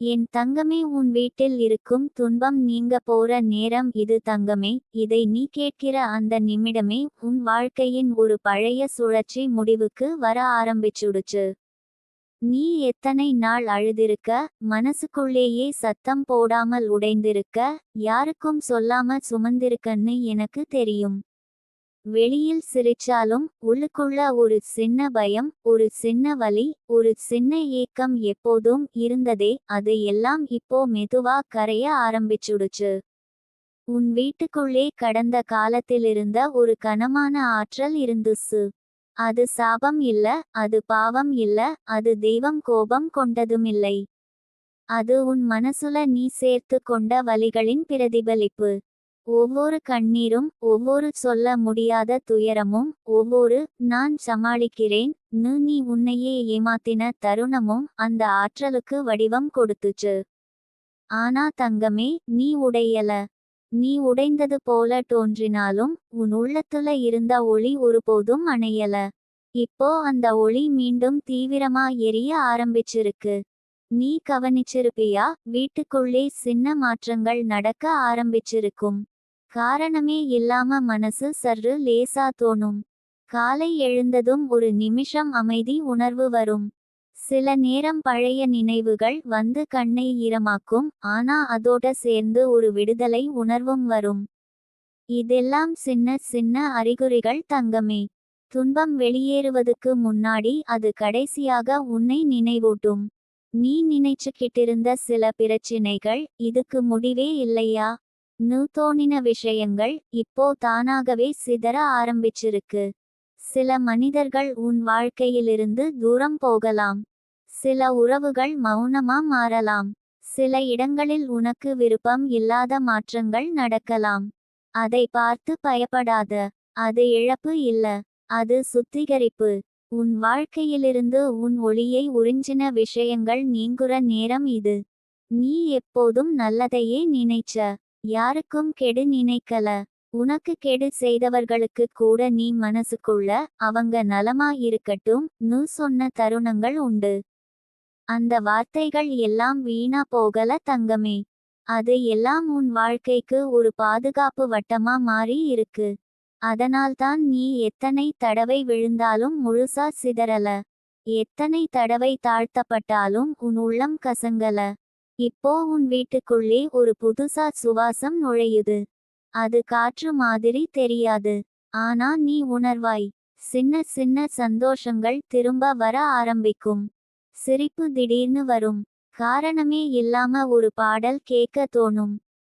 என் தங்கமே உன் வீட்டில் இருக்கும் துன்பம் நீங்க போற நேரம் இது தங்கமே. இதை நீ கேட்கிற அந்த நிமிடமே உன் வாழ்க்கையின் ஒரு பழைய சுழற்சி முடிவுக்கு வர ஆரம்பிச்சுடுச்சு. நீ எத்தனை நாள் அழுதிருக்க மனசுக்குள்ளேயே சத்தம் போடாமல் உடைந்திருக்க யாருக்கும் சொல்லாம சுமந்திருக்கன்னு எனக்கு தெரியும். வெளியில் சிரிச்சாலும் உள்ளுக்குள்ள ஒரு சின்ன பயம் ஒரு சின்ன வலி ஒரு சின்ன ஏக்கம் எப்போதும் இருந்ததே அது எல்லாம் இப்போ மெதுவா கரைய ஆரம்பிச்சுடுச்சு. உன் வீட்டுக்குள்ளே கடந்த காலத்திலிருந்த ஒரு கனமான ஆற்றல் இருந்துச்சு அது சாபம் இல்ல அது பாவம் இல்ல அது தெய்வம் கோபம் கொண்டதுமில்லை. அது உன் மனசுல நீ சேர்த்து கொண்ட வலிகளின் பிரதிபலிப்பு. ஒவ்வொரு கண்ணீரும் ஒவ்வொரு சொல்ல முடியாத துயரமும் ஒவ்வொரு நான் சமாளிக்கிறேன் நீ உன்னையே ஏமாத்தின தருணமும் அந்த ஆற்றலுக்கு வடிவம் கொடுத்துச்சு. ஆனா தங்கமே நீ உடையல. நீ உடைந்தது போல தோன்றினாலும் உன் உள்ளத்துல இருந்த ஒளி ஒருபோதும் அணையல. இப்போ அந்த ஒளி மீண்டும் தீவிரமா எரிய ஆரம்பிச்சிருக்கு. நீ கவனிச்சிருப்பியா? வீட்டுக்குள்ளே சின்ன மாற்றங்கள் நடக்க ஆரம்பிச்சிருக்கும். காரணமே இல்லாம மனசு சற்று லேசா தோணும். காலை எழுந்ததும் ஒரு நிமிஷம் அமைதி உணர்வு வரும். சில நேரம் பழைய நினைவுகள் வந்து கண்ணை ஈரமாக்கும் ஆனா அதோட சேர்ந்து ஒரு விடுதலை உணர்வும் வரும். இதெல்லாம் சின்ன சின்ன அறிகுறிகள் தங்கமே. துன்பம் வெளியேறுவதுக்கு முன்னாடி அது கடைசியாக உன்னை நினைவூட்டும். நீ நினைச்சுக்கிட்டிருந்த சில பிரச்சினைகள் இதுக்கு முடிவே இல்லையா? தோணின விஷயங்கள் இப்போ தானாகவே சிதற ஆரம்பிச்சிருக்கு. சில மனிதர்கள் உன் வாழ்க்கையிலிருந்து தூரம் போகலாம். சில உறவுகள் மௌனமா மாறலாம். சில இடங்களில் உனக்கு விருப்பம் இல்லாத மாற்றங்கள் நடக்கலாம். அதை பார்த்து பயப்படாத. அது இழப்பு இல்ல. அது சுத்திகரிப்பு. உன் வாழ்க்கையிலிருந்து உன் ஒளியை உறிஞ்சின விஷயங்கள் நீங்குற நேரம் இது. நீ எப்போதும் நல்லதையே நினைச்ச. யாருக்கும் கெடு நினைக்கல. உனக்கு கெடு செய்தவர்களுக்கு கூட நீ மனசுக்குள்ள அவங்க நலமா இருக்கட்டும் நு சொன்ன தருணங்கள் உண்டு. அந்த வார்த்தைகள் எல்லாம் வீணா போகல தங்கமே. அது எல்லாம் உன் வாழ்க்கைக்கு ஒரு பாதுகாப்பு வட்டமா மாறி இருக்கு. அதனால்தான் நீ எத்தனை தடவை விழுந்தாலும் முழுசா சிதறல. எத்தனை தடவை தாழ்த்தப்பட்டாலும் உன் உள்ளம் கசங்கல. இப்போ உன் வீட்டுக்குள்ளே ஒரு புதுசா சுவாசம் நுழையுது. அது காற்று மாதிரி தெரியாது. ஆனா நீ உணர்வாய். சின்ன சின்ன சந்தோஷங்கள் திரும்ப வர ஆரம்பிக்கும். சிரிப்பு திடீர்னு வரும். காரணமே இல்லாம ஒரு பாடல் கேட்க தோணும்.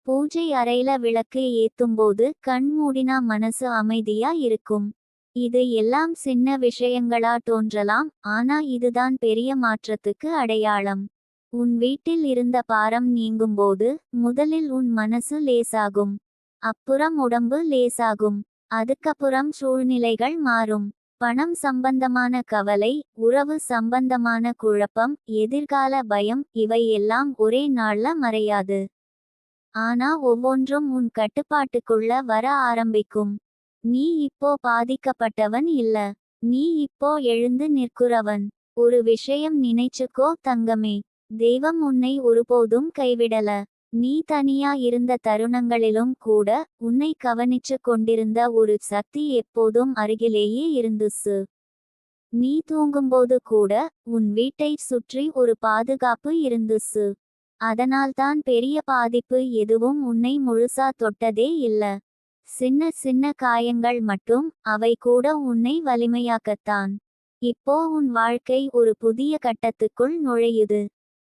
பூஜை அறையில விளக்கு ஏத்தும்போது கண் மூடினா மனசு அமைதியா இருக்கும். இது எல்லாம் சின்ன விஷயங்களா தோன்றலாம். ஆனா இதுதான் பெரிய மாற்றத்துக்கு அடையாளம். உன் வீட்டில் இருந்த பாரம் நீங்கும்போது முதலில் உன் மனசு லேசாகும். அப்புறம் உடம்பு லேசாகும். அதுக்கப்புறம் சூழ்நிலைகள் மாறும். பணம் சம்பந்தமான கவலை உறவு சம்பந்தமான குழப்பம் எதிர்கால பயம் இவை எல்லாம் ஒரே நாள்ல மறையாது. ஆனா ஒவ்வொன்றும் உன் கட்டுப்பாட்டுக்குள்ள வர ஆரம்பிக்கும். நீ இப்போ பாதிக்கப்பட்டவன் இல்ல. நீ இப்போ எழுந்து நிற்கிறவன். ஒரு விஷயம் நினைச்சுக்கோ தங்கமே. தெய்வம் உன்னை ஒருபோதும் கைவிடல. நீ தனியா இருந்த தருணங்களிலும் கூட உன்னை கவனிச்சு கொண்டிருந்த ஒரு சக்தி எப்போதும் அருகிலேயே இருந்துச்சு நீ தூங்கும்போது கூட உன் வீட்டை சுற்றி ஒரு பாதுகாப்பு இருந்துச்சு அதனால்தான் பெரிய பாதிப்பு எதுவும் உன்னை முழுசா தொட்டதே இல்ல. சின்ன சின்ன காயங்கள் மட்டும் அவை கூட உன்னை வலிமையாக்கத்தான். இப்போ உன் வாழ்க்கை ஒரு புதிய கட்டத்துக்குள் நுழையுது.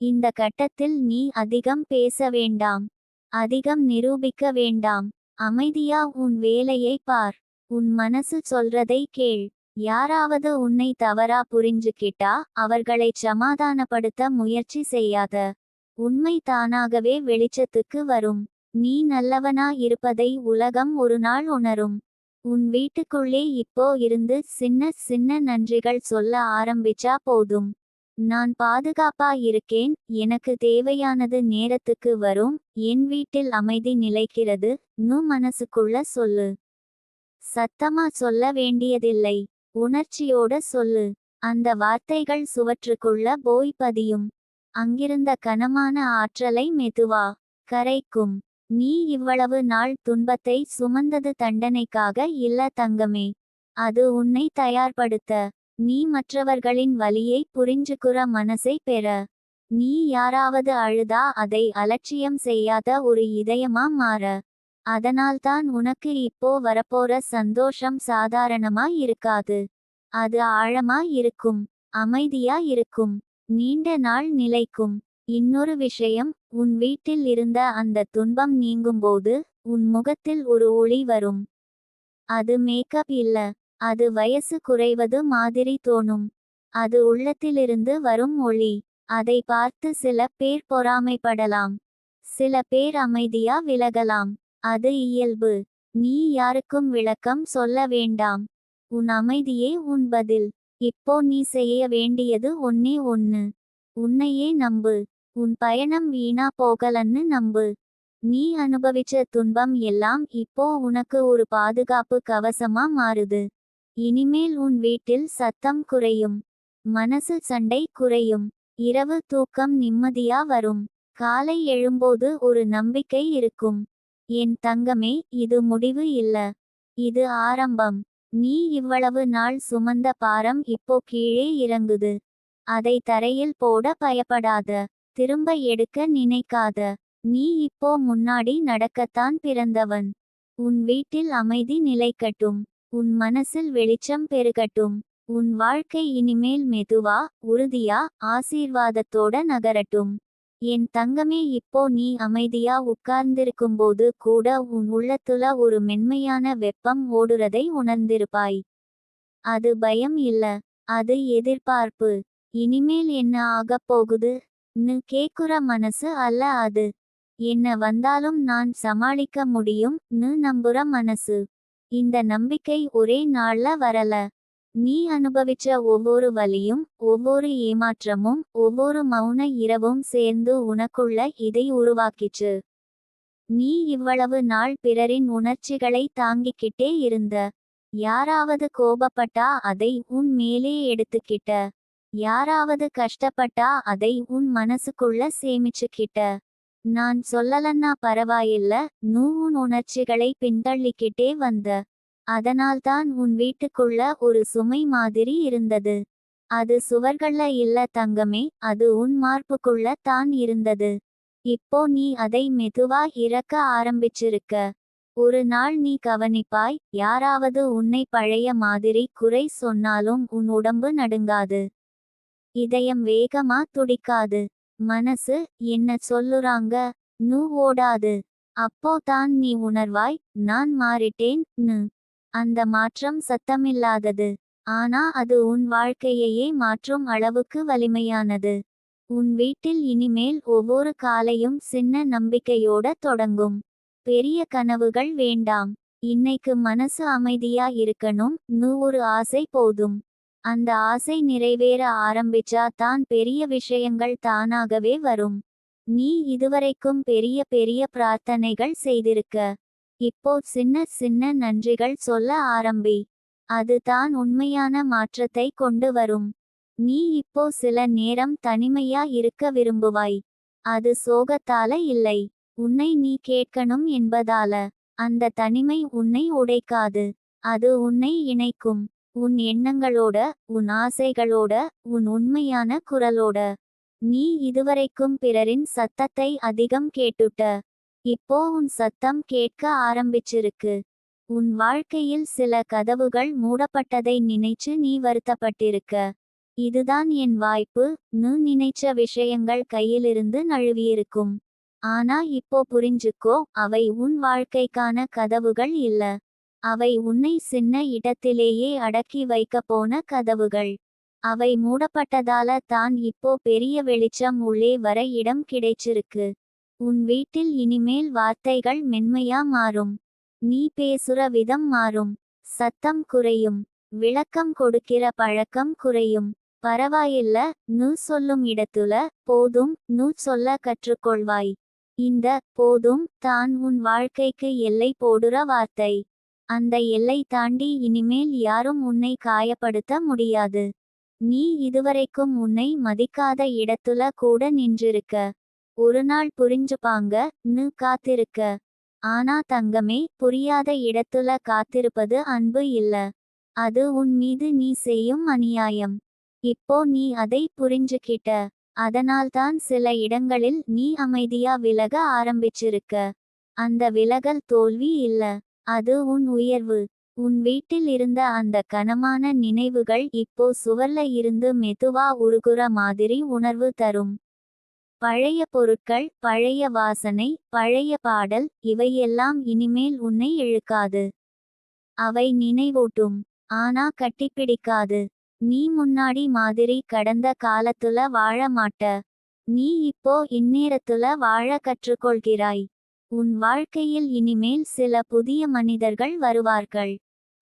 இந்த கட்டத்தில் நீ அதிகம் பேச வேண்டாம். அதிகம் நிரூபிக்க வேண்டாம். அமைதியா உன் வேலையை பார். உன் மனசு சொல்றதை கேள். யாராவது உன்னை தவறா புரிஞ்சுக்கிட்டா அவர்களை சமாதானப்படுத்த முயற்சி செய்யாத. உண்மை தானாகவே வெளிச்சத்துக்கு வரும். நீ நல்லவனா இருப்பதை உலகம் ஒரு நாள் உணரும். உன் வீட்டுக்குள்ளே இப்போ இருந்து சின்ன சின்ன நன்றிகள் சொல்ல ஆரம்பிச்சா போதும். நான் பாதுகாப்பா இருக்கேன் எனக்கு தேவையானது நேரத்துக்கு வரும் என் வீட்டில் அமைதி நிலைக்கிறது நு மனசுக்குள்ள சொல்லு. சத்தமா சொல்ல வேண்டியதில்லை. உணர்ச்சியோட சொல்லு. அந்த வார்த்தைகள் சுவற்றுக்குள்ள போய் பதியும். அங்கிருந்த கனமான ஆற்றலை மெதுவா கரைக்கும். நீ இவ்வளவு நாள் துன்பத்தை சுமந்தது தண்டனைக்காக இல்ல தங்கமே. அது உன்னை தயார்படுத்த. நீ மற்றவர்களின் வலியை புரிஞ்சுக்குற மனசை பெற. நீ யாராவது அழுதா அதை அலட்சியம் செய்யாத ஒரு இதயமா மாற. அதனால்தான் உனக்கு இப்போ வரப்போற சந்தோஷம் சாதாரணமா இருக்காது. அது ஆழமா இருக்கும் அமைதியா இருக்கும் நீண்ட நாள் நிலைக்கும். இன்னொரு விஷயம் உன் வீட்டில் இருந்த அந்த துன்பம் நீங்கும்போது உன் முகத்தில் ஒரு ஒளி வரும். அது மேக்கப் இல்ல. அது வயசு குறைவது மாதிரி தோணும். அது உள்ளத்திலிருந்து வரும் ஒளி. அதை பார்த்து சில பேர் பொறாமைப்படலாம். சில பேர் அமைதியா விலகலாம். அது இயல்பு. நீ யாருக்கும் விளக்கம் சொல்ல வேண்டாம். உன் அமைதியே உன் பதில். இப்போ நீ செய்ய வேண்டியது ஒன்னே ஒன்னு. உன்னையே நம்பு. உன் பயணம் வீணா போகலன்னு நம்பு. நீ அனுபவிச்ச துன்பம் எல்லாம் இப்போ உனக்கு ஒரு பாதுகாப்பு கவசமா மாறுது. இனிமேல் உன் வீட்டில் சத்தம் குறையும். மனசு சண்டை குறையும். இரவு தூக்கம் நிம்மதியா வரும். காலை எழும்போது ஒரு நம்பிக்கை இருக்கும். என் தங்கமே இது முடிவு இல்ல. இது ஆரம்பம். நீ இவ்வளவு நாள் சுமந்த பாரம் இப்போ கீழே இறங்குது. அதை தரையில் போட பயப்படாத. திரும்ப எடுக்க நினைக்காத. நீ இப்போ முன்னாடி நடக்கத்தான் பிறந்தவன். உன் வீட்டில் அமைதி நிலைக்கட்டும். உன் மனசில் வெளிச்சம் பெருகட்டும். உன் வாழ்க்கை இனிமேல் மெதுவா உறுதியா ஆசீர்வாதத்தோட நகரட்டும். என் தங்கமே இப்போ நீ அமைதியா உட்கார்ந்திருக்கும்போது கூட உன் உள்ளத்துல ஒரு மென்மையான வெப்பம் ஓடுறதை உணர்ந்திருப்பாய். அது பயம் இல்ல அது எதிர்பார்ப்பு. இனிமேல் என்ன ஆகப் போகுது? ன்னு கேக்குற மனசு அல்ல அது. என்ன வந்தாலும் நான் சமாளிக்க முடியும் ன்னு நம்புற மனசு. இந்த நம்பிக்கை ஒரே நாள்ல வரல. நீ அனுபவிச்ச ஒவ்வொரு வலியும் ஒவ்வொரு ஏமாற்றமும் ஒவ்வொரு மௌன இரவும் சேர்ந்து உனக்குள்ள இதை உருவாக்கிச்சு. நீ இவ்வளவு நாள் பிறரின் உணர்ச்சிகளை தாங்கிக்கிட்டே இருந்த. யாராவது கோபப்பட்டா அதை உன் மேலே எடுத்துக்கிட்ட. யாராவது கஷ்டப்பட்டா அதை உன் மனசுக்குள்ள சேமிச்சுக்கிட்ட. நான் சொல்லலன்னா பரவாயில்ல நூ உன் உணர்ச்சிகளை பின்தள்ளிக்கிட்டே வந்த. அதனால்தான் உன் வீட்டுக்குள்ள ஒரு சுமை மாதிரி இருந்தது. அது சுவர்கள்ல இல்ல தங்கமே அது உன் மார்புக்குள்ள தான் இருந்தது. இப்போ நீ அதை மெதுவா இறக்க ஆரம்பிச்சிருக்க. ஒரு நாள் நீ கவனிப்பாய் யாராவது உன்னை பழைய மாதிரி குறை சொன்னாலும் உன் உடம்பு நடுங்காது. இதயம் வேகமா துடிக்காது. மனசு என்ன சொல்லுறாங்க? நூ ஓடாது. அப்போ தான் நீ உணர்வாய். நான் மாறிட்டேன். நு. அந்த மாற்றம் சத்தமில்லாதது. ஆனா அது உன் வாழ்க்கையையே மாற்றும் அளவுக்கு வலிமையானது. உன் வீட்டில் இனிமேல் ஒவ்வொரு காலையும் சின்ன நம்பிக்கையோட தொடங்கும். பெரிய கனவுகள் வேண்டாம். இன்னைக்கு மனசு அமைதியா இருக்கணும். நூ ஒரு ஆசை போதும். அந்த ஆசை நிறைவேற ஆரம்பிச்சா தான் பெரிய விஷயங்கள் தானாகவே வரும். நீ இதுவரைக்கும் பெரிய பெரிய பிரார்த்தனைகள் செய்திருக்க. இப்போ சின்ன சின்ன நன்றிகள் சொல்ல ஆரம்பி. அது தான் உண்மையான மாற்றத்தை கொண்டு வரும். நீ இப்போ சில நேரம் தனிமையா இருக்க விரும்புவாய். அது சோகத்தால இல்லை. உன்னை நீ கேட்கணும் என்பதால. அந்த தனிமை உன்னை உடைக்காது. அது உன்னை இணைக்கும். உன் எண்ணங்களோட உன் ஆசைகளோட உன் உண்மையான குரலோட. நீ இதுவரைக்கும் பிறரின் சத்தத்தை அதிகம் கேட்டுட்ட. இப்போ உன் சத்தம் கேட்க ஆரம்பிச்சிருக்கு. உன் வாழ்க்கையில் சில கதவுகள் மூடப்பட்டதை நினைச்சு நீ வருத்தப்பட்டிருக்க. இதுதான் என் வாய்ப்பு நு நினைச்ச விஷயங்கள் கையிலிருந்து நழுவியிருக்கும். ஆனா இப்போ புரிஞ்சுக்கோ அவை உன் வாழ்க்கைக்கான கதவுகள் இல்ல. அவை உன்னை சின்ன இடத்திலேயே அடக்கி வைக்க போன கதவுகள். அவை மூடப்பட்டதால தான் இப்போ பெரிய வெளிச்சம் உள்ளே வர இடம் கிடைச்சிருக்கு. உன் வீட்டில் இனிமேல் வார்த்தைகள் மென்மையா மாறும். நீ பேசுற விதம் மாறும். சத்தம் குறையும். விளக்கம் கொடுக்கிற பழக்கம் குறையும். பரவாயில்ல நு சொல்லும் இடத்துல போதும் நு சொல்ல கற்றுக்கொள்வாய். இந்த போதும் தான் உன் வாழ்க்கைக்கு எல்லை போடுற வார்த்தை. அந்த எல்லை தாண்டி இனிமேல் யாரும் உன்னை காயப்படுத்த முடியாது. நீ இதுவரைக்கும் உன்னை மதிக்காத இடத்துல கூட நின்றிருக்க. ஒரு நாள் புரிஞ்சுப்பாங்க னு காத்திருக்க. ஆனா தங்கமே புரியாத இடத்துல காத்திருப்பது அன்பு இல்ல. அது உன் மீது நீ செய்யும் அநியாயம். இப்போ நீ அதை புரிஞ்சுக்கிட்ட. அதனால்தான் சில இடங்களில் நீ அமைதியா விலக ஆரம்பிச்சிருக்க. அந்த விலகல் தோல்வி இல்ல. அது உன் உயர்வு. உன் வீட்டில் இருந்த அந்த கனமான நினைவுகள் இப்போ சுவர்ல இருந்து மெதுவா உருகுற மாதிரி உணர்வு தரும். பழைய பொருட்கள் பழைய வாசனை பழைய பாடல் இவையெல்லாம் இனிமேல் உன்னை இழுக்காது. அவை நினைவூட்டும். ஆனா கட்டிப்பிடிக்காது. நீ முன்னாடி மாதிரி கடந்த காலத்துல வாழ மாட்ட. நீ இப்போ இந்நேரத்துல வாழ கற்றுக்கொள்கிறாய். உன் வாழ்க்கையில் இனிமேல் சில புதிய மனிதர்கள் வருவார்கள்.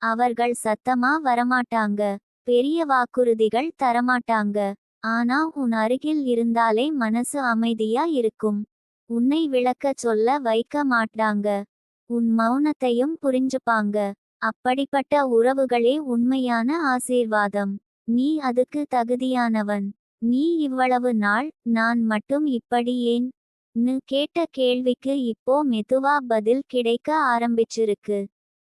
அவர்கள் சத்தமா வரமாட்டாங்க. பெரிய வாக்குறுதிகள் தரமாட்டாங்க. ஆனா உன் அருகில் இருந்தாலே மனசு அமைதியா இருக்கும். உன்னை விளக்கச் சொல்ல வைக்க மாட்டாங்க. உன் மௌனத்தையும் புரிஞ்சுப்பாங்க. அப்படிப்பட்ட உறவுகளே உண்மையான ஆசீர்வாதம். நீ அதுக்கு தகுதியானவன். நீ இவ்வளவு நாள் நான் மட்டும் இப்படி ஏன்? னு கேட்ட கேள்விக்கு இப்போ மெதுவா பதில் கிடைக்க ஆரம்பிச்சிருக்கு.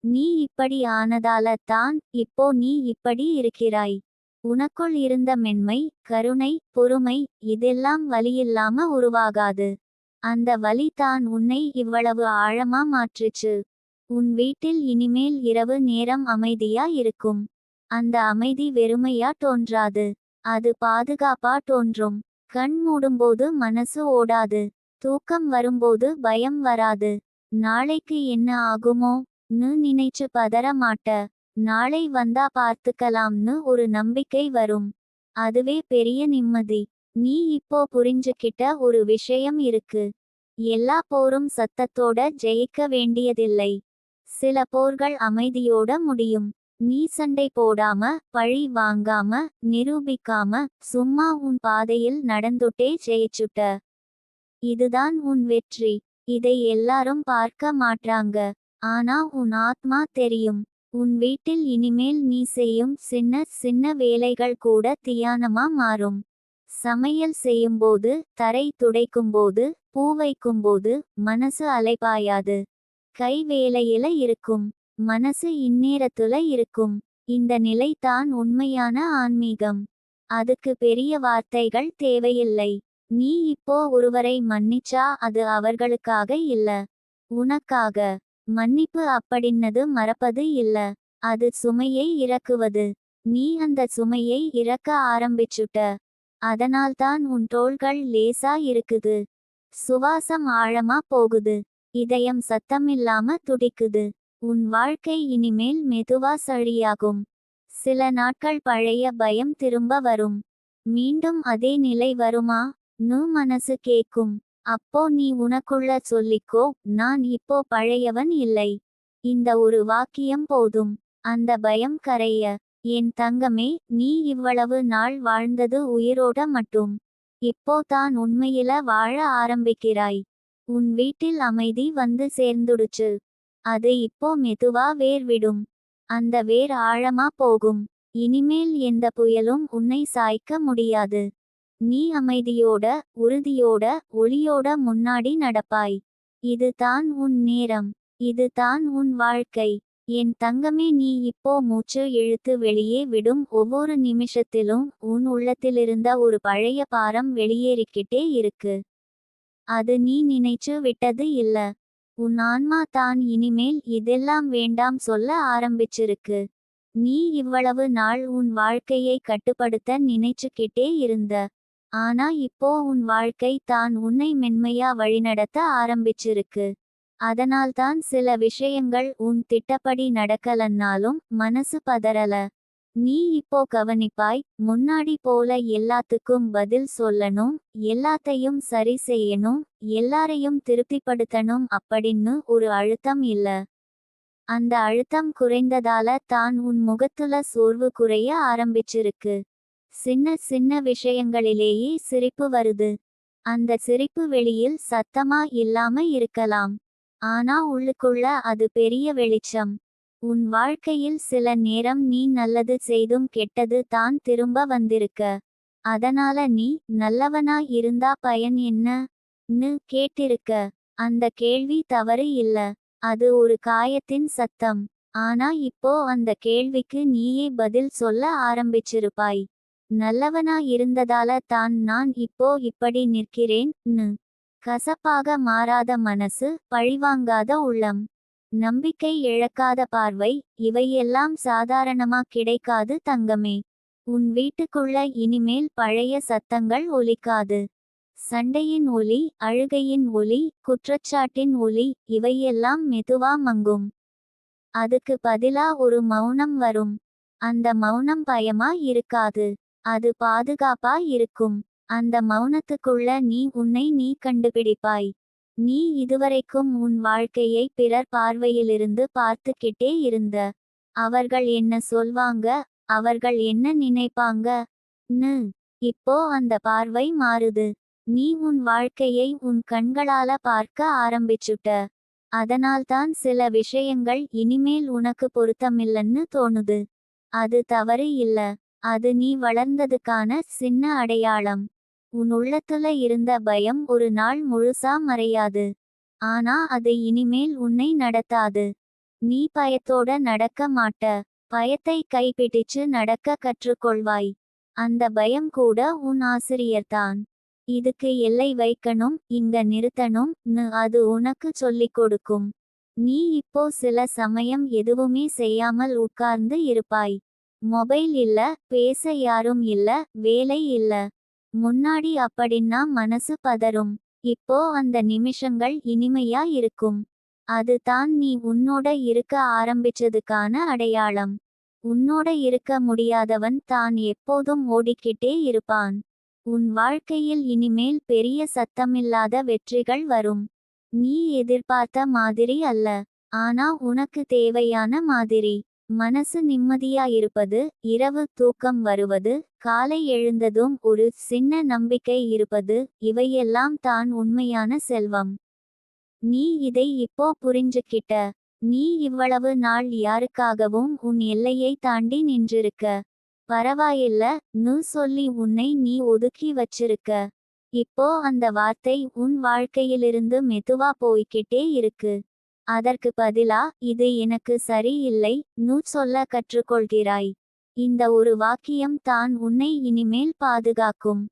நீ இப்படி ஆனதால தான் இப்போ நீ இப்படி இருக்கிறாய். உனக்குள் இருந்த மென்மை கருணை பொறுமை இதெல்லாம் வலியில்லாம உருவாகாது. அந்த வலி தான் உன்னை இவ்வளவு ஆழமா மாற்றுச்சு. உன் வீட்டில் இனிமேல் இரவு நேரம் அமைதியா இருக்கும். அந்த அமைதி வெறுமையா தோன்றாது. அது பாதுகாப்பா தோன்றும். கண் மூடும்போது மனசு ஓடாது. தூக்கம் வரும்போது பயம் வராது. நாளைக்கு என்ன ஆகுமோ? னு நினைச்சு பதற மாட்ட. நாளை வந்தா பார்த்துக்கலாம்னு ஒரு நம்பிக்கை வரும். அதுவே பெரிய நிம்மதி. நீ இப்போ புரிஞ்சுக்கிட்ட ஒரு விஷயம் இருக்கு. எல்லா போரும் சத்தத்தோட ஜெயிக்க வேண்டியதில்லை. சில போர்கள் அமைதியோட முடியும். நீ சண்டை போடாம பழி வாங்காம நிரூபிக்காம சும்மா உன் பாதையில் நடந்துட்டே ஜெயிச்சுட்ட. இதுதான் உன் வெற்றி. இதை எல்லாரும் பார்க்க மாட்டாங்க ஆனா உன் ஆத்மா தெரியும். உன் வீட்டில் இனிமேல் நீ செய்யும் சின்ன சின்ன வேலைகள் கூட தியானமா மாறும். சமையல் செய்யும்போது தரை துடைக்கும்போது பூ வைக்கும்போது மனசு அலைபாயாது. கை வேலையில இருக்கும். மனசு இந்நேரத்துல இருக்கும். இந்த நிலை தான் உண்மையான ஆன்மீகம். அதுக்கு பெரிய வார்த்தைகள் தேவையில்லை. நீ இப்போ ஒருவரை மன்னிச்சா அது அவர்களுக்காக இல்ல. உனக்காக. மன்னிப்பு அப்படின்னது மறப்பது இல்ல. அது சுமையை இறக்குவது. நீ அந்த சுமையை இறக்க ஆரம்பிச்சுட்ட. அதனால்தான் உன் தோள்கள் லேசா இருக்குது. சுவாசம் ஆழமா போகுது. இதயம் சத்தமில்லாம துடிக்குது. உன் வாழ்க்கை இனிமேல் மெதுவா சழியாகும். சில நாட்கள் பழைய பயம் திரும்ப வரும். மீண்டும் அதே நிலை வருமா? நு மனசு கேக்கும். அப்போ நீ உனக்குள்ள சொல்லிக்கோ நான் இப்போ பழையவன் இல்லை. இந்த ஒரு வாக்கியம் போதும். அந்த பயம் கரைய. என் தங்கமே நீ இவ்வளவு நாள் வாழ்ந்தது உயிரோட மட்டும். இப்போ தான் உண்மையில வாழ ஆரம்பிக்கிறாய். உன் வீட்டில் அமைதி வந்து சேர்ந்துடுச்சு. அது இப்போ மெதுவா வேர் விடும் அந்த வேர் ஆழமா போகும். இனிமேல் எந்த புயலும் உன்னை சாய்க்க முடியாது. நீ அமைதியோட உறுதியோட ஒளியோட முன்னாடி நடப்பாய். இது தான் உன் நேரம். இது தான் உன் வாழ்க்கை. என் தங்கமே நீ இப்போ மூச்சு இழுத்து வெளியே விடும் ஒவ்வொரு நிமிஷத்திலும் உன் உள்ளத்திலிருந்த ஒரு பழைய பாரம் வெளியேறிக்கிட்டே இருக்கு. அது நீ நினைச்சு விட்டது இல்ல. உன் ஆன்மா தான் இனிமேல் இதெல்லாம் வேண்டாம் சொல்ல ஆரம்பிச்சிருக்கு. நீ இவ்வளவு நாள் உன் வாழ்க்கையை கட்டுப்படுத்த நினைச்சுக்கிட்டே இருந்த. ஆனா இப்போ உன் வாழ்க்கை தான் உன்னை மென்மையா வழிநடத்த ஆரம்பிச்சிருக்கு. அதனால்தான் சில விஷயங்கள் உன் திட்டப்படி நடக்கலன்னாலும் மனசு பதறல. நீ இப்போ கவனிப்பாய் முன்னாடி போல எல்லாத்துக்கும் பதில் சொல்லணும் எல்லாத்தையும் சரி செய்யணும் எல்லாரையும் திருப்திப்படுத்தணும் அப்படின்னு ஒரு அழுத்தம் இல்ல. அந்த அழுத்தம் குறைந்ததால தான் உன் முகத்துல சோர்வு குறைய ஆரம்பிச்சிருக்கு. சின்ன சின்ன விஷயங்களிலேயே சிரிப்பு வருது. அந்த சிரிப்பு வெளியில் சத்தமா இல்லாம இருக்கலாம். ஆனா உள்ளுக்குள்ள அது பெரிய வெளிச்சம். உன் வாழ்க்கையில் சில நேரம் நீ நல்லது செய்தும் கெட்டது தான் திரும்ப வந்திருக்க. அதனால நீ நல்லவனா இருந்தா பயன் என்ன? ன்னு கேட்டிருக்க. அந்த கேள்வி தவறு இல்ல. அது ஒரு காயத்தின் சத்தம். ஆனா இப்போ அந்த கேள்விக்கு நீயே பதில் சொல்ல ஆரம்பிச்சிருப்பாய். நல்லவனா இருந்ததால தான் நான் இப்போ இப்படி நிற்கிறேன் ன்னு கசப்பாக மாறாத மனசு பழிவாங்காத உள்ளம். நம்பிக்கை இழக்காத பார்வை இவையெல்லாம் சாதாரணமா கிடைக்காது தங்கமே. உன் வீட்டுக்குள்ள இனிமேல் பழைய சத்தங்கள் ஒலிக்காது. சண்டையின் ஒலி அழுகையின் ஒலி குற்றச்சாட்டின் ஒலி இவையெல்லாம் மெதுவா மங்கும். அதுக்கு பதிலா ஒரு மௌனம் வரும். அந்த மௌனம் பயமா இருக்காது. அது பாதுகாப்பா இருக்கும். அந்த மௌனத்துக்குள்ள நீ உன்னை நீ கண்டுபிடிப்பாய். நீ இதுவரைக்கும் உன் வாழ்க்கையை பிறர் பார்வையிலிருந்து பார்த்துக்கிட்டே இருந்த. அவர்கள் என்ன சொல்வாங்க? அவர்கள் என்ன நினைப்பாங்க? நு. இப்போ அந்த பார்வை மாறுது. நீ உன் வாழ்க்கையை உன் கண்களால பார்க்க ஆரம்பிச்சுட்ட. அதனால்தான் சில விஷயங்கள் இனிமேல் உனக்கு பொருத்தமில்லன்னு தோணுது. அது தவறு இல்ல. அது நீ வளர்ந்ததுக்கான சின்ன அடையாளம். உன் உள்ளத்துல இருந்த பயம் ஒரு நாள் முழுசா மறையாது. ஆனா அது இனிமேல் உன்னை நடத்தாது. நீ பயத்தோட நடக்க மாட்ட. பயத்தை கைப்பிடிச்சு நடக்க கற்றுக்கொள்வாய். அந்த பயம் கூட உன் ஆசிரியர்தான். இதுக்கு எல்லை வைக்கணும் இங்க நிறுத்தணும் ன்னு அது உனக்கு சொல்லிக் கொடுக்கும். நீ இப்போ சில சமயம் எதுவுமே செய்யாமல் உட்கார்ந்து இருப்பாய். மொபைல் இல்ல பேச யாரும் இல்ல வேலை இல்ல. முன்னாடி அப்படின்னா மனசு பதறும். இப்போ அந்த நிமிஷங்கள் இனிமையா இருக்கும். அது தான் நீ உன்னோட இருக்க ஆரம்பிச்சதுக்கான அடையாளம். உன்னோட இருக்க முடியாதவன் தான் எப்போதும் ஓடிக்கிட்டே இருப்பான். உன் வாழ்க்கையில் இனிமேல் பெரிய சத்தமில்லாத வெற்றிகள் வரும். நீ எதிர்பார்த்த மாதிரி அல்ல. ஆனா உனக்கு தேவையான மாதிரி. மனசு நிம்மதியா இருப்பது இரவு தூக்கம் வருவது காலை எழுந்ததும் ஒரு சின்ன நம்பிக்கை இருப்பது இவையெல்லாம் தான் உண்மையான செல்வம். நீ இதை இப்போ புரிஞ்சுக்கிட்ட. நீ இவ்வளவு நாள் யாருக்காகவும் உன் எல்லையை தாண்டி நின்றிருக்க. பரவாயில்ல நு சொல்லி உன்னை நீ ஒதுக்கி வச்சிருக்க. இப்போ அந்த வார்த்தை உன் வாழ்க்கையிலிருந்து மெதுவா போய்க்கிட்டே இருக்கு. அதற்கு பதிலா இது எனக்கு சரியில்லை நூ சொல்ல கற்றுக்கொள்கிறாய். இந்த ஒரு வாக்கியம் தான் உன்னை இனிமேல் பாதுகாக்கும்.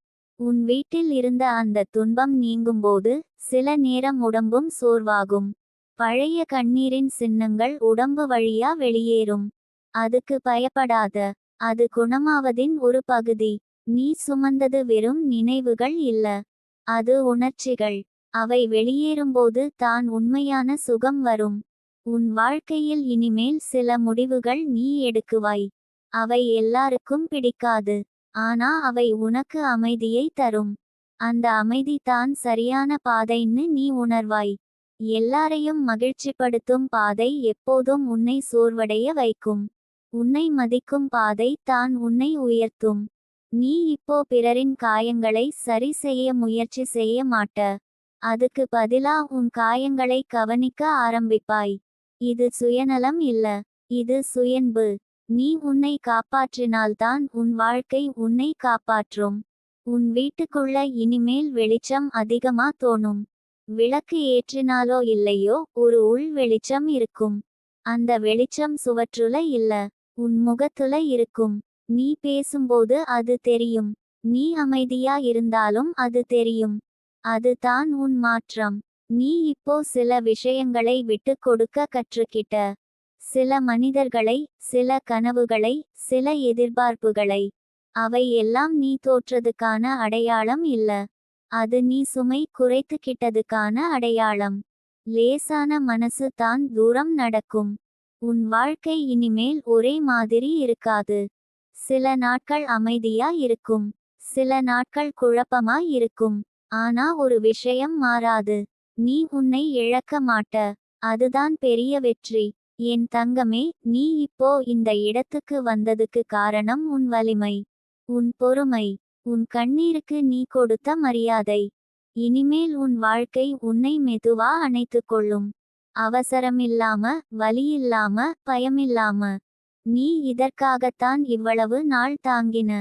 உன் வீட்டில் இருந்த அந்த துன்பம் நீங்கும்போது சில நேரம் உடம்பும் சோர்வாகும். பழைய கண்ணீரின் சின்னங்கள் உடம்பு வழியா வெளியேறும். அதுக்கு பயப்படாத. அது குணமாவதின் ஒரு பகுதி. நீ சுமந்தது வெறும் நினைவுகள் இல்ல. அது உணர்ச்சிகள். அவை வெளியேறும்போது தான் உண்மையான சுகம் வரும். உன் வாழ்க்கையில் இனிமேல் சில முடிவுகள் நீ எடுக்குவாய். அவை எல்லாருக்கும் பிடிக்காது. ஆனா அவை உனக்கு அமைதியை தரும். அந்த அமைதி தான் சரியான பாதைன்னு நீ உணர்வாய். எல்லாரையும் மகிழ்ச்சிப்படுத்தும் பாதை எப்போதும் உன்னை சோர்வடைய வைக்கும். உன்னை மதிக்கும் பாதை தான் உன்னை உயர்த்தும். நீ இப்போ பிறரின் காயங்களை சரி செய்ய முயற்சி செய்ய மாட்ட. அதுக்கு பதிலா உன் காயங்களை கவனிக்க ஆரம்பிப்பாய். இது சுயநலம் இல்ல. இது சுயன்பு. நீ உன்னை காப்பாற்றினால்தான் உன் வாழ்க்கை உன்னை காப்பாற்றும். உன் வீட்டுக்குள்ள இனிமேல் வெளிச்சம் அதிகமா தோணும். விளக்கு ஏற்றினாலோ இல்லையோ ஒரு உள் வெளிச்சம் இருக்கும். அந்த வெளிச்சம் சுவற்றுல இல்ல. உன் முகத்துல இருக்கும். நீ பேசும்போது அது தெரியும். நீ அமைதியா இருந்தாலும் அது தெரியும். அது தான் உன் மாற்றம். நீ இப்போ சில விஷயங்களை விட்டு கொடுக்க கற்றுக்கிட்ட. சில மனிதர்களை சில கனவுகளை சில எதிர்பார்ப்புகளை. அவை எல்லாம் நீ தோற்றதுக்கான அடையாளம் இல்ல. அது நீ சுமை குறைத்துக்கிட்டதுக்கான அடையாளம். லேசான மனசு தான் தூரம் நடக்கும். உன் வாழ்க்கை இனிமேல் ஒரே மாதிரி இருக்காது. சில நாட்கள் அமைதியா இருக்கும். சில நாட்கள் குழப்பமா இருக்கும். ஆனா ஒரு விஷயம் மாறாது. நீ உன்னை இழக்க மாட்ட. அதுதான் பெரிய வெற்றி. என் தங்கமே நீ இப்போ இந்த இடத்துக்கு வந்ததுக்கு காரணம் உன் வலிமை. உன் பொறுமை. உன் கண்ணீருக்கு நீ கொடுத்த மரியாதை. இனிமேல் உன் வாழ்க்கை உன்னை மெதுவா அணைத்துக் கொள்ளும். அவசரமில்லாம வலியில்லாம பயமில்லாம. நீ இதற்காகத்தான் இவ்வளவு நாள் தாங்கின.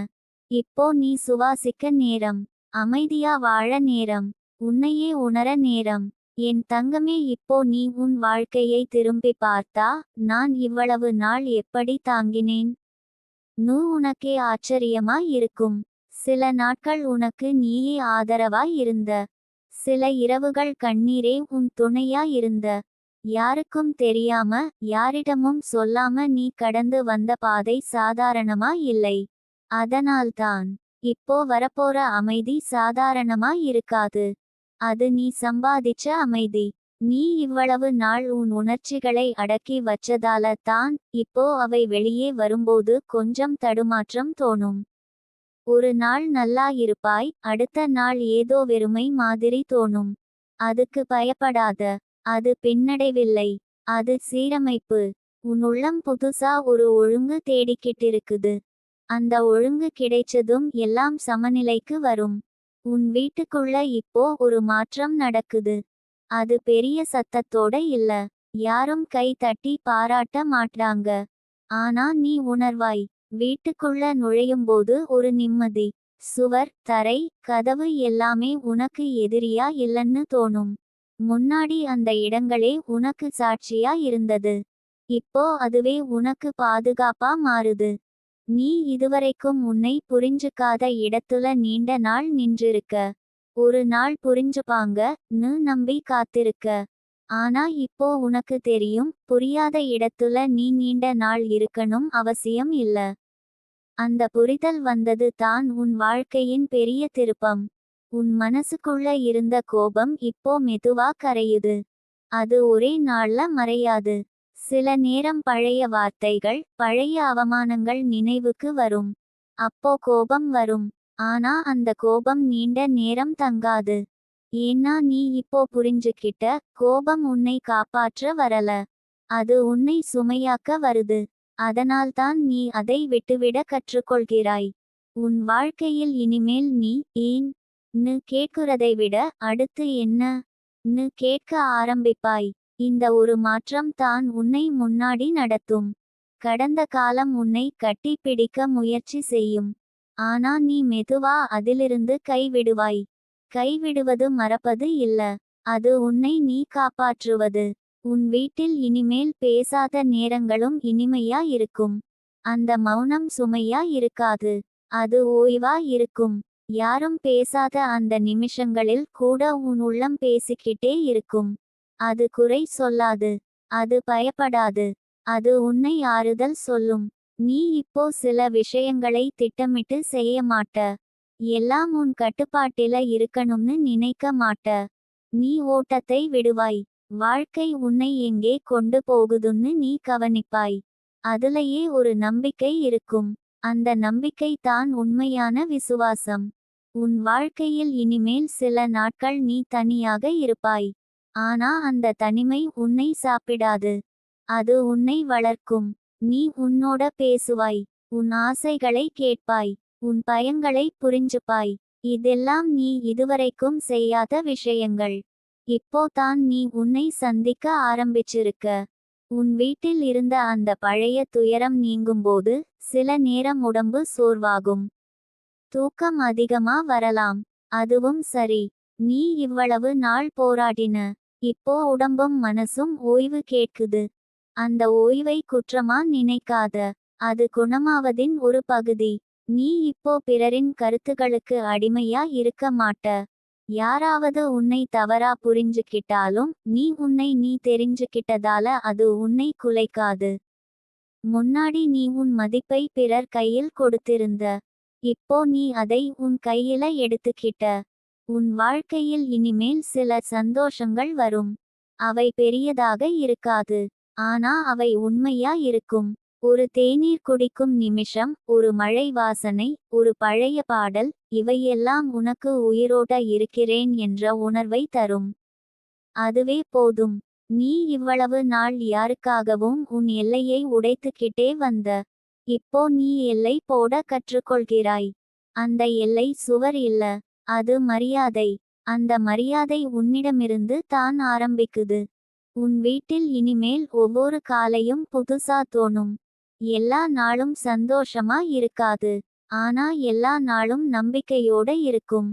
இப்போ நீ சுவாசிக்க நேரம். அமைதியா வாழ நேரம். உன்னையே உணர நேரம். என் தங்கமே இப்போ நீ உன் வாழ்க்கையை திரும்பி பார்த்தா நான் இவ்வளவு நாள் எப்படி தாங்கினேன்? நூ உனக்கே ஆச்சரியமா இருக்கும். சில நாட்கள் உனக்கு நீயே ஆதரவாய் இருந்த. சில இரவுகள் கண்ணீரே உன் துணையா இருந்த. யாருக்கும் தெரியாம யாரிடமும் சொல்லாம நீ கடந்து வந்த பாதை சாதாரணமா இல்லை. அதனால்தான். இப்போ வரப்போற அமைதி சாதாரணமா இருக்காது. அது நீ சம்பாதிச்ச அமைதி. நீ இவ்வளவு நாள் உன் உணர்ச்சிகளை அடக்கி வச்சதால தான் இப்போ அவை வெளியே வரும்போது கொஞ்சம் தடுமாற்றம் தோணும். ஒரு நாள் நல்லா இருப்பாய் அடுத்த நாள் ஏதோ வெறுமை மாதிரி தோணும். அதுக்கு பயப்படாத. அது பின்னடைவில்லை. அது சீரமைப்பு. உன் உள்ளம் புதுசா ஒரு ஒழுங்கு தேடிக்கிட்டிருக்குது. அந்த ஒழுங்கு கிடைச்சதும் எல்லாம் சமநிலைக்கு வரும். உன் வீட்டுக்குள்ள இப்போ ஒரு மாற்றம் நடக்குது. அது பெரிய சத்தத்தோட இல்ல. யாரும் கை தட்டி பாராட்ட மாட்டாங்க. ஆனா நீ உணர்வாய். வீட்டுக்குள்ள நுழையும்போது ஒரு நிம்மதி. சுவர் தரை கதவு எல்லாமே உனக்கு எதிரியா இல்லைன்னு தோணும். முன்னாடி அந்த இடங்களே உனக்கு சாட்சியா இருந்தது. இப்போ அதுவே உனக்கு பாதுகாப்பா மாறுது. நீ இதுவரைக்கும் உன்னை புரிஞ்சுக்காத இடத்துல நீண்ட நாள் நின்றிருக்க. ஒரு நாள் புரிஞ்சுப்பாங்க னு நம்பி காத்திருக்க. ஆனா இப்போ உனக்கு தெரியும் புரியாத இடத்துல நீ நீண்ட நாள் இருக்கணும் அவசியம் இல்ல. அந்த புரிதல் வந்தது தான் உன் வாழ்க்கையின் பெரிய திருப்பம். உன் மனசுக்குள்ள இருந்த கோபம் இப்போ மெதுவா கரையுது. அது ஒரே நாள்ல மறையாது. சில நேரம் பழைய வார்த்தைகள் பழைய அவமானங்கள் நினைவுக்கு வரும். அப்போ கோபம் வரும். ஆனா அந்த கோபம் நீண்ட நேரம் தங்காது. ஏன்னா நீ இப்போ புரிஞ்சுக்கிட்ட கோபம் உன்னை காப்பாற்ற வரல. அது உன்னை சுமையாக்க வருது. அதனால்தான் நீ அதை விட்டுவிட கற்றுக்கொள்கிறாய். உன் வாழ்க்கையில் இனிமேல் நீ ஏன் னு விட அடுத்து என்ன னு கேட்க ஆரம்பிப்பாய். இந்த ஒரு மாற்றம் தான் உன்னை முன்னாடி நடத்தும். கடந்த காலம் உன்னை கட்டி பிடிக்க முயற்சி செய்யும். ஆனா நீ மெதுவா அதிலிருந்து கைவிடுவாய் கைவிடுவது மறப்பது இல்ல. அது உன்னை நீ காப்பாற்றுவது. உன் வீட்டில் இனிமேல் பேசாத நேரங்களும் இனிமையா இருக்கும். அந்த மௌனம் சுமையா இருக்காது. அது ஓய்வா இருக்கும். யாரும் பேசாத அந்த நிமிஷங்களில் கூட உன் உள்ளம் பேசிக்கிட்டே இருக்கும். அது குறை சொல்லாது. அது பயப்படாது. அது உன்னை ஆறுதல் சொல்லும். நீ இப்போ சில விஷயங்களை திட்டமிட்டு செய்ய மாட்ட. எல்லாம் உன் கட்டுப்பாட்டில இருக்கணும்னு நினைக்க மாட்ட. நீ ஓட்டத்தை விடுவாய். வாழ்க்கை உன்னை எங்கே கொண்டு போகுதுன்னு நீ கவனிப்பாய். அதுலயே ஒரு நம்பிக்கை இருக்கும். அந்த நம்பிக்கை தான் உண்மையான விசுவாசம். உன் வாழ்க்கையில் இனிமேல் சில நாட்கள் நீ தனியாக இருப்பாய். ஆனா அந்த தனிமை உன்னை சாப்பிடாது. அது உன்னை வளர்க்கும். நீ உன்னோட பேசுவாய். உன் ஆசைகளை கேட்பாய். உன் பயங்களை புரிஞ்சுப்பாய். இதெல்லாம் நீ இதுவரைக்கும் செய்யாத விஷயங்கள். இப்போ தான் நீ உன்னை சந்திக்க ஆரம்பிச்சிருக்க. உன் வீட்டில் இருந்த அந்த பழைய துயரம் நீங்கும்போது சில நேரம் உடம்பு சோர்வாகும். தூக்கம் அதிகமா வரலாம். அதுவும் சரி. நீ இவ்வளவு நாள் போராடின இப்போ உடம்பும் மனசும் ஓய்வு கேட்குது. அந்த ஓய்வை குற்றமா நினைக்காத. அது குணமாவதின் ஒரு பகுதி. நீ இப்போ பிறரின் கருத்துகளுக்கு அடிமையா இருக்க மாட்ட. யாராவது உன்னை தவறா புரிஞ்சுக்கிட்டாலும் நீ உன்னை நீ தெரிஞ்சுக்கிட்டதால அது உன்னை குலைக்காது. முன்னாடி நீ உன் மதிப்பை பிறர் கையில் கொடுத்திருந்த. இப்போ நீ அதை உன் கையில எடுத்துக்கிட்ட. உன் வாழ்க்கையில் இனிமேல் சில சந்தோஷங்கள் வரும். அவை பெரியதாக இருக்காது. ஆனா அவை உண்மையா இருக்கும். ஒரு தேநீர் குடிக்கும் நிமிஷம் ஒரு மழை வாசனை ஒரு பழைய பாடல் இவையெல்லாம் உனக்கு உயிரோட இருக்கிறேன் என்ற உணர்வை தரும். அதுவே போதும். நீ இவ்வளவு நாள் யாருக்காகவும் உன் எல்லையை உடைத்துக்கிட்டே வந்த. இப்போ நீ எல்லை போட கற்றுக்கொள்கிறாய். அந்த எல்லை சுவர் இல்ல. அது மரியாதை. அந்த மரியாதை உன்னிடமிருந்து தான் ஆரம்பிக்குது. உன் வீட்டில் இனிமேல் ஒவ்வொரு காலையும் புதுசா தோணும். எல்லா நாளும் சந்தோஷமா இருக்காது. ஆனா எல்லா நாளும் நம்பிக்கையோட இருக்கும்.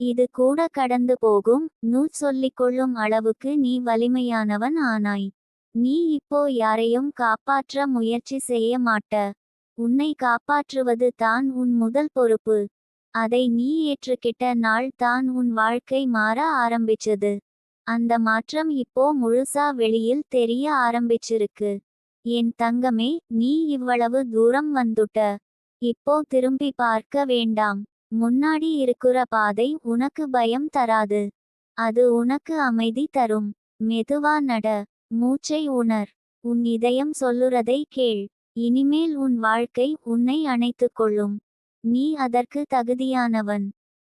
இது கூட கடந்து போகும். நூ சொல்லிக்கொள்ளும் அளவுக்கு நீ வலிமையானவன் ஆனாய். நீ இப்போ யாரையும் காப்பாற்ற முயற்சி செய்ய மாட்ட. உன்னை காப்பாற்றுவது தான் உன் முதல் பொறுப்பு. அதை நீ ஏற்றுக்கிட்ட நாள் தான் உன் வாழ்க்கை மாற ஆரம்பிச்சது. அந்த மாற்றம் இப்போ முழுசா வெளியில் தெரிய ஆரம்பிச்சிருக்கு. என் தங்கமே நீ இவ்வளவு தூரம் வந்துட்ட. இப்போ திரும்பி பார்க்க வேண்டாம். முன்னாடி இருக்கிற பாதை உனக்கு பயம் தராது. அது உனக்கு அமைதி தரும். மெதுவா நட. மூச்சை உணர். உன் இதயம் சொல்லுறதை கேள். இனிமேல் உன் வாழ்க்கை உன்னை அணைத்துக் கொள்ளும். நீ அதற்கு தகுதியானவன்.